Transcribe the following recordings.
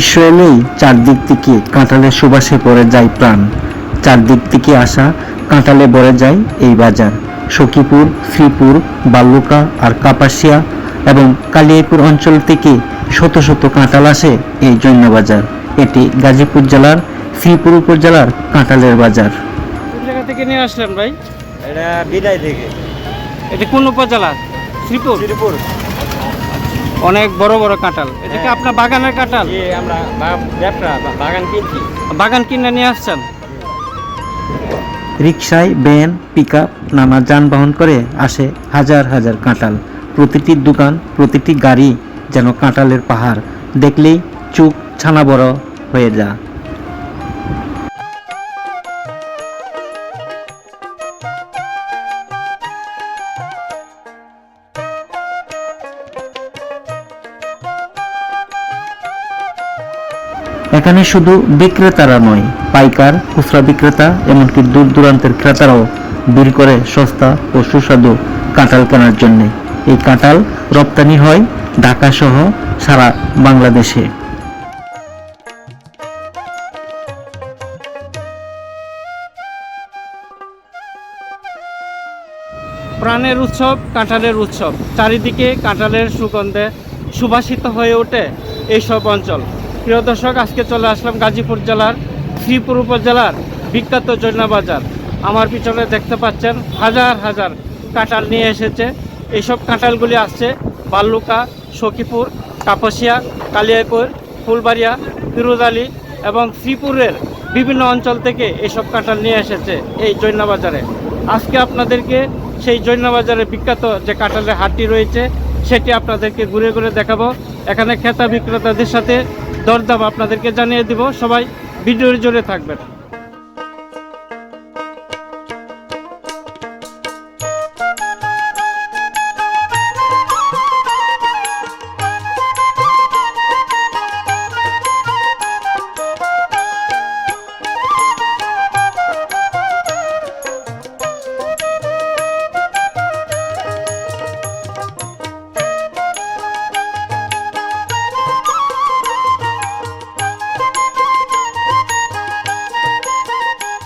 গ্রীষ্ম এলেই চারদিক থেকে কাঁঠালের সুবাসে পড়ে যায় প্রাণ। চারদিক থেকে আসা কাঁঠালে ভরে যায় এই বাজার। সখীপুর শ্রীপুর বাল্লুকা আর কাপাসিয়া এবং কালিয়াপুর অঞ্চল থেকে শত শত কাঁঠাল আসে এই জৈন্য বাজার। এটি গাজীপুর জেলার শ্রীপুর উপজেলার কাঁঠালের বাজার। জায়গা থেকে নিয়ে আসলেন ভাই? এটা বিদায় থেকে। এটা কোন উপজেলা? শ্রীপুর? শ্রীপুর। অনেক বড় বড় কাঁঠাল। এটা কি হ্যাঁ। আপনার বাগানের কাঁঠাল? আমরা ব্যবসা বাগান কিনছি। বাগান কিনে নিয়ে আসছেন? রিক্সায় ভ্যান পিক আপ নানা যানবাহন করে আসে হাজার হাজার কাঁঠাল। প্রতিটি দোকান প্রতিটি গাড়ি যেন কাঁঠালের পাহাড়। দেখলেই চুপ ছানা বড় হয়ে যা এখানে শুধু বিক্রেতারা নয়, পাইকার, খুচরা বিক্রেতা, এমনকি দূর দূরান্তের ক্রেতারাও ভিড় করে সস্তা ও সুস্বাদু কাঁঠাল কেনার জন্যে। এই কাঁঠাল রপ্তানি হয় ঢাকা সহ সারা বাংলাদেশে। প্রাণের উৎসব, কাঁঠালের উৎসব। চারিদিকে কাঁঠালের সুগন্ধে সুবাসিত হয়ে ওঠে এইসব অঞ্চল। প্রিয় দর্শক, আজকে চলে আসলাম গাজীপুর জেলার শ্রীপুর উপজেলার বিখ্যাত জৈনা বাজার। আমার পিছনে দেখতে পাচ্ছেন হাজার হাজার কাঁঠাল নিয়ে এসেছে। এইসব কাঁঠালগুলি আসছে বাল্লুকা সখীপুর, কাপসিয়া কালিয়াপুর ফুলবাড়িয়া ফিরোজালি এবং শ্রীপুরের বিভিন্ন অঞ্চল থেকে এইসব কাঁঠাল নিয়ে এসেছে এই জৈনা বাজারে। আজকে আপনাদেরকে সেই জৈন বাজারে বিখ্যাত যে কাঁঠালের হাটটি রয়েছে, সেটি আপনাদেরকে ঘুরে ঘুরে দেখাবো। এখানে ক্রেতা বিক্রেতাদের সাথে দরদাম আপনাদেরকে জানিয়ে দিব। সবাই ভিডিওর জোরে থাকবেন।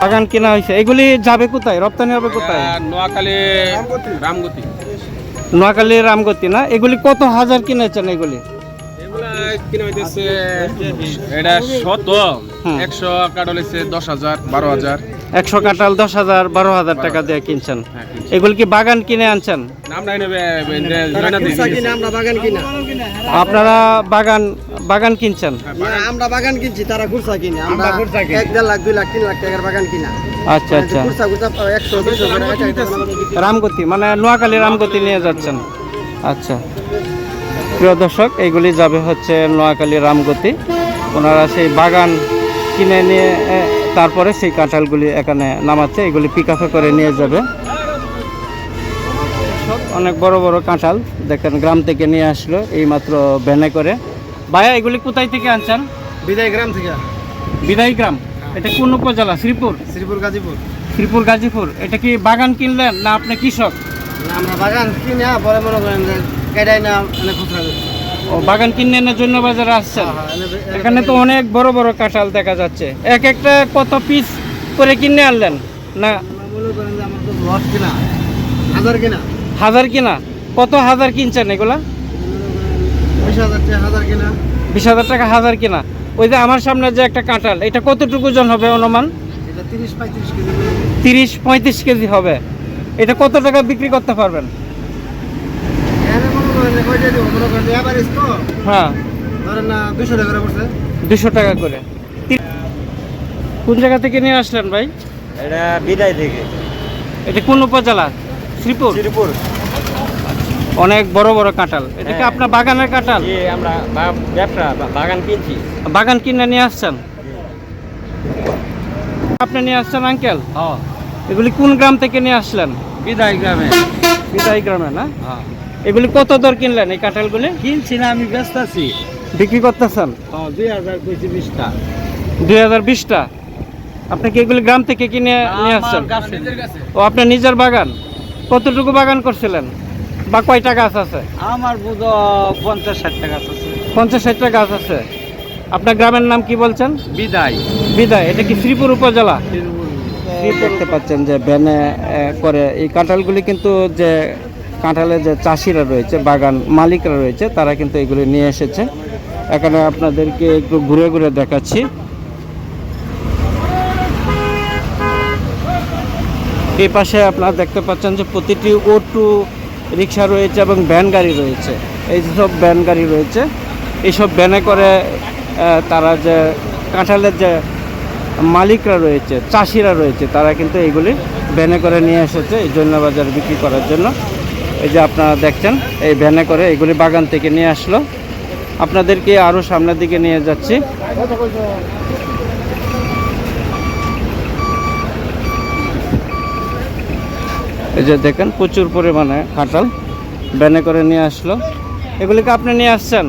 বাগান কেনা হয়েছে। এগুলি যাবে কোথায়? রপ্তানি হবে কোথায়? নোয়াখালী রামগতি। নোয়াখালী রামগতি না? এগুলি কত হাজার কিনেছেন এগুলি? এটা শত। একশো কাটলেছে দশ হাজার বারো হাজার। একশো কাঁঠাল দশ হাজার বারো হাজার টাকা দিয়ে কিনছেন। হ্যাঁ। এগুলি কি বাগান কিনে আনছেন? নাম নাই নেবে জয়না দিয়ে দিয়েছে। আমরা বাগান কিনা। আপনারা বাগান বাগান কিনছেন? আমরা বাগান কিনছি তারা খুরসা কিনে। আমরা এক দেড় লাখ দুই লাখ তিন লাখ টাকার বাগান কিনা। আচ্ছা আচ্ছা। আমাদের বিক্রি। রামগতি মানে নোয়াখালী রামগতি নিয়ে যাচ্ছেন। আচ্ছা। প্রিয় দর্শক এইগুলি যাবে হচ্ছে নোয়াখালী রামগতি। ওনারা সেই বাগান কিনে নিয়ে তারপরে সেই কাঁঠালগুলি এখানে নামাচ্ছে এগুলি পিক করে নিয়ে যাবে। অনেক বড় বড় কাঁঠাল দেখেন গ্রাম থেকে নিয়ে আসলো এইমাত্র ভ্যানে করে। ভাইয়া এগুলি কোথায় থেকে আনছেন? বিদায় গ্রাম থেকে। বিদায়ী গ্রাম? এটা কোন উপজেলা? শ্রীপুর? শ্রীপুর গাজীপুর। শ্রীপুর গাজীপুর। এটা কি বাগান কিনলেন না আপনি কৃষক? আমরা বাগান কিনে পরে মনে করেন যে কেডাই না মানে খুচরা। ও বাগান কিনে এনে জন্য বাজারে আসছেন? হ্যাঁ, এখানে তো অনেক বড় বড় কাঁঠাল দেখা যাচ্ছে। এক একটা কত পিস করে কিনে আনলেন? না? হাজার কিনা। কত হাজার কিনছেন এগুলা? বিশ হাজার টাকা হাজার কিনা। বিশ হাজার টাকা হাজার কিনা। ওই যে আমার সামনে যে একটা কাঁঠাল এটা কতটুকু ওজন হবে অনুমান? তিরিশ পঁয়ত্রিশ কেজি হবে। এটা কত টাকা বিক্রি করতে পারবেন এখানে মনে করেন যে কয়টা দিব মনে করেন যে এভারেজ তো হ্যাঁ। ধরেন না দুশো টাকা করে দুশো টাকা করে। কোন জায়গা থেকে নিয়ে আসলেন ভাই? এটা বিদায় থেকে। এটা কোন উপজেলা? শ্রীপুর? শ্রীপুর। অনেক বড় বড় কাঁঠাল। এটা কি হ্যাঁ। আপনার বাগানের কাঁঠাল? আমরা ব্যবসা বাগান কিনছি। বাগান কিনে নিয়ে আসছেন? আপনি নিয়ে আসছেন আঙ্কেল? হ্যাঁ। এগুলি কোন গ্রাম থেকে নিয়ে আসলেন? বিদায় গ্রামে। বিদায় গ্রামে না? হ্যাঁ। এগুলি কত দর কিনলেন এই কাঁঠালগুলি? কিনছি না আমি ব্যস্ত আছি। বিক্রি করতেছেন? হ্যাঁ দুই হাজার কইছি বিশটা। দুই হাজার বিশটা? আপনি কি এগুলি গ্রাম থেকে কিনে নিয়ে আসছেন? ও আপনার নিজের বাগান? কতটুকু বাগান করছিলেন? বা কয়টা গাছ আছে? আমার বুধ পঞ্চাশ ষাটটা গাছ আছে। পঞ্চাশ ষাটটা গাছ আছে। আপনার গ্রামের নাম কি বলছেন? বিদায়। বিদায়। এটা কি শ্রীপুর উপজেলা? দেখতে পাচ্ছেন যে ব্যানে আহ, করে এই কাঁঠালগুলি কিন্তু যে কাঁঠালের যে চাষিরা রয়েছে, বাগান মালিকরা রয়েছে, তারা কিন্তু এগুলি নিয়ে এসেছে। এখানে আপনাদেরকে একটু ঘুরে ঘুরে দেখাচ্ছি। এই পাশে আপনারা দেখতে পাচ্ছেন যে প্রতিটি অটো রিক্সা রয়েছে এবং ভ্যান গাড়ি রয়েছে। এই সব ভ্যান গাড়ি রয়েছে। এইসব ভ্যানে করে তারা যে কাঁঠালের যে মালিকরা রয়েছে, চাষিরা রয়েছে, তারা কিন্তু এইগুলি ভ্যানে করে নিয়ে এসেছে এই জন্য বাজার বিক্রি করার জন্য। এই যে আপনারা দেখছেন এই ভ্যানে করে এগুলি বাগান থেকে নিয়ে আসলো। আপনাদেরকে আরও সামনের দিকে নিয়ে যাচ্ছি। এই যে দেখেন প্রচুর পরিমাণে কাঁঠাল ভ্যানে করে নিয়ে আসলো। এগুলিকে আপনি নিয়ে আসছেন?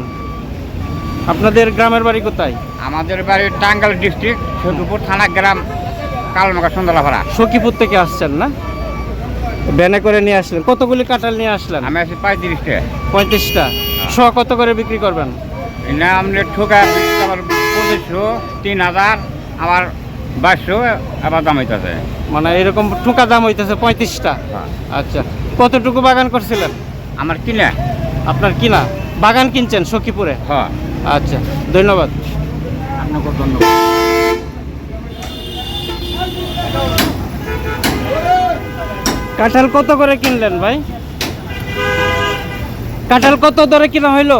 আপনাদের গ্রামের বাড়ি কোথায়? আমাদের বাড়ি টাঙ্গাল ডিস্ট্রিক্ট সৈদুপুর থানা গ্রাম কালমাকা সুন্দরলাপাড়া সখীপুর থেকে আসছেন না? ভ্যানে করে নিয়ে আসলেন। কতগুলি কাঁঠাল নিয়ে আসলেন? আমি আসি পঁয়ত্রিশটা। পঁয়ত্রিশটা। শ কত করে বিক্রি করবেন? না আপনি ঠোকা আমার পঁচিশশো তিন হাজার আমার বাইশশো আবার দাম হইতেছে। মানে এরকম ঠোকা দাম হইতেছে পঁয়ত্রিশটা। আচ্ছা কতটুকু বাগান করছিলেন? আমার কিনা। আপনার কিনা? বাগান কিনছেন সখীপুরে? হ্যাঁ। আচ্ছা ধন্যবাদ। আপনাকে ধন্যবাদ। কাঁঠাল কত করে কিনলেন ভাই? কাঁঠাল কত দরে কিনা হইল?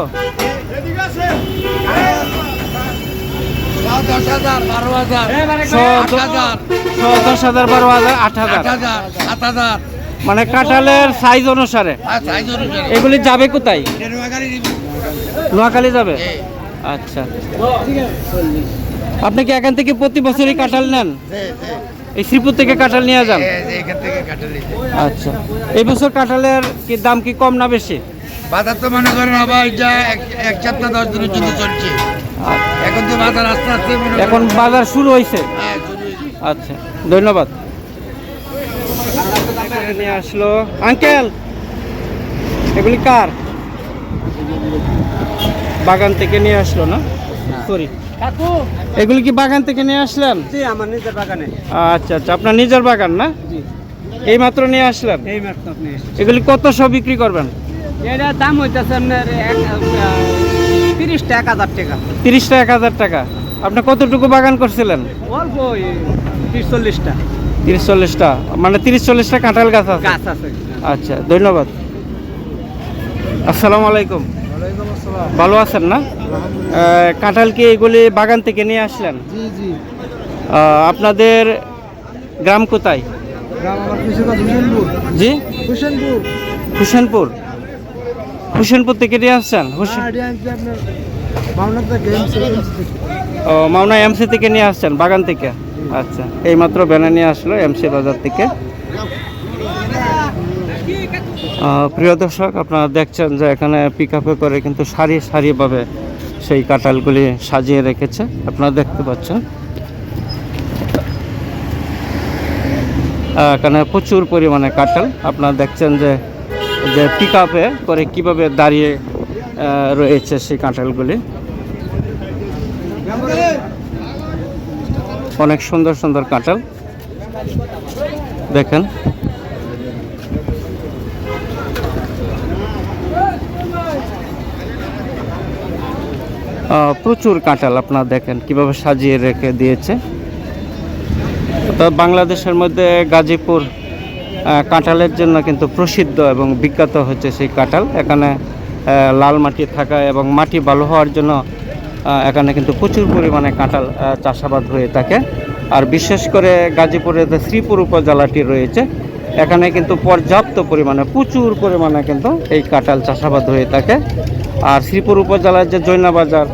দশ হাজার বারো হাজার ছ দ- ছ দশ হাজার বারো হাজার আট হাজার হাজার সাত হাজার। মানে কাঁঠালের সাইজ অনুসারে। এগুলি যাবে কোথায়? নোয়াখালী যাবে? আচ্ছা। আপনি কি এখান থেকে প্রতি বছরই কাঁঠাল নেন? এই শ্রীপুর থেকে কাঁঠাল নিয়ে যান? এখান থেকে কাটে আচ্ছা। এই বছর কাঁঠালের কি দাম কি কম না বেশি? বাজার তো মনে করেন আবার এটা এক- সপ্তাহ দশ দিনের জন্য চলছে। এখন তো বাজার আস্তে আস্তে এখন বাজার শুরু হয়েছে হ্যাঁ, শুরু হয়েছে। আচ্ছা ধন্যবাদ। নিয়ে আসলো। আঙ্কেল এগুলি কার? বাগান থেকে নিয়ে আসলো না। সরি। এগুলি কি বাগান থেকে নিয়ে আসলেন? আমার নিজের বাগানে। আচ্ছা আচ্ছা আপনার নিজের বাগান না? এই মাত্র নিয়ে আসলেন? এই মাত্র এগুলি কত সব বিক্রি করবেন? এটা দাম হইতেছে আপনার এক তিরিশ টাকা এক হাজার টাকা। তিরিশটা এক হাজার টাকা। আপনি কতটুকু বাগান করছিলেন? অল্প তিরিশ চল্লিশটা তিরিশ চল্লিশটা মানে তিরিশ চল্লিশটা কাঁঠাল গাছ আছে? গাছ আছে। আচ্ছা ধন্যবাদ। আসসালামু আলাইকুম। ভালো আছেন না? কাঁঠাল কি এগুলি বাগান থেকে নিয়ে আসলেন? আপনাদের গ্রাম কোথায়? জি? হুসেনপুর। হুসেনপুর। হুসেনপুর থেকে নিয়ে আসছেন? থেকে ও মাওনা এমসি থেকে নিয়ে আসছেন বাগান থেকে? আচ্ছা এইমাত্র ব্যানে নিয়ে আসলো এমসি বাজার থেকে। প্রিয় দর্শক, আপনারা দেখছেন যে এখানে পিক করে কিন্তু সারি সারিভাবে সেই কাঁঠালগুলি সাজিয়ে রেখেছে। আপনারা দেখতে পাচ্ছেন। এখানে প্রচুর পরিমাণে কাঁঠাল। আপনারা দেখছেন যে যে পিক করে কীভাবে দাঁড়িয়ে রয়েছে সেই কাঁঠালগুলি। অনেক সুন্দর সুন্দর কাঁঠাল। দেখেন। প্রচুর কাঁঠাল আপনারা দেখেন, কীভাবে সাজিয়ে রেখে দিয়েছে। তো বাংলাদেশের মধ্যে গাজীপুর কাঁঠালের জন্য কিন্তু প্রসিদ্ধ এবং বিখ্যাত হচ্ছে সেই কাঁঠাল। এখানে লাল মাটি থাকা এবং মাটি ভালো হওয়ার জন্য এখানে কিন্তু প্রচুর পরিমাণে কাঁঠাল চাষাবাদ হয়ে থাকে। আর বিশেষ করে গাজীপুরের যে শ্রীপুর উপজেলাটি রয়েছে, এখানে কিন্তু পর্যাপ্ত পরিমাণে, প্রচুর পরিমাণে কিন্তু এই কাঁঠাল চাষাবাদ হয়ে থাকে। আর শ্রীপুর উপজেলার যে জৈনা বাজার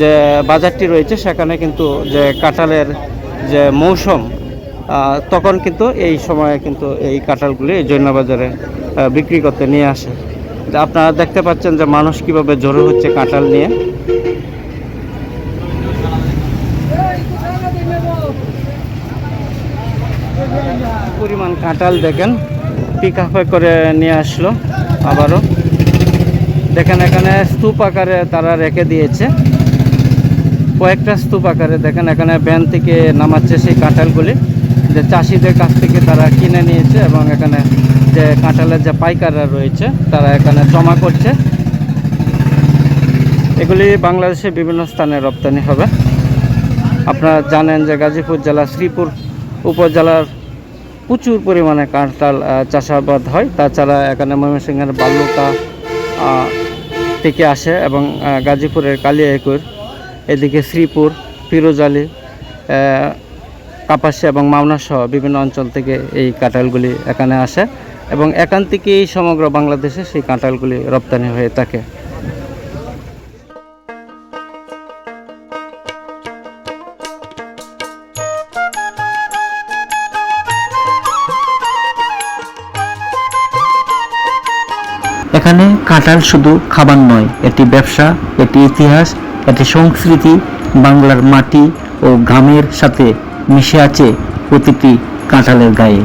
যে বাজারটি রয়েছে, সেখানে কিন্তু যে কাঁঠালের যে মৌসুম তখন কিন্তু এই সময়ে কিন্তু এই কাঁঠালগুলি জৈনা বাজারে বিক্রি করতে নিয়ে আসে। আপনারা দেখতে পাচ্ছেন যে মানুষ কীভাবে জড়ো হচ্ছে কাঁঠাল নিয়ে। পরিমাণ কাঁঠাল দেখেন পিক করে নিয়ে আসলো আবারও। দেখেন এখানে স্তূপ আকারে তারা রেখে দিয়েছে। কয়েকটা স্তূপ আকারে দেখেন এখানে ব্যান থেকে নামাচ্ছে সেই কাঁঠালগুলি। যে চাষিদের কাছ থেকে তারা কিনে নিয়েছে এবং এখানে যে কাঁঠালের যে পাইকাররা রয়েছে তারা এখানে জমা করছে। এগুলি বাংলাদেশে বিভিন্ন স্থানে রপ্তানি হবে। আপনারা জানেন যে গাজীপুর জেলা শ্রীপুর উপজেলার প্রচুর পরিমাণে কাঁঠাল চাষাবাদ হয়। তাছাড়া এখানে ময়মনসিংহের বাল্যকা আহ, থেকে আসে এবং গাজীপুরের কালিয়াকুর এদিকে শ্রীপুর পিরোজালি আহ, কাপাসিয়া এবং মাওনাসহ বিভিন্ন অঞ্চল থেকে এই কাঁঠালগুলি এখানে আসে এবং এখান থেকেই সমগ্র বাংলাদেশে সেই কাঁঠালগুলি রপ্তানি হয়ে থাকে। এখানে কাঁঠাল শুধু খাবার নয়, এটি ব্যবসা, এটি ইতিহাস, এটি সংস্কৃতি, বাংলার মাটি ও ঘামের সাথে মিশে আছে প্রতিটি কাঁঠালের গায়ে।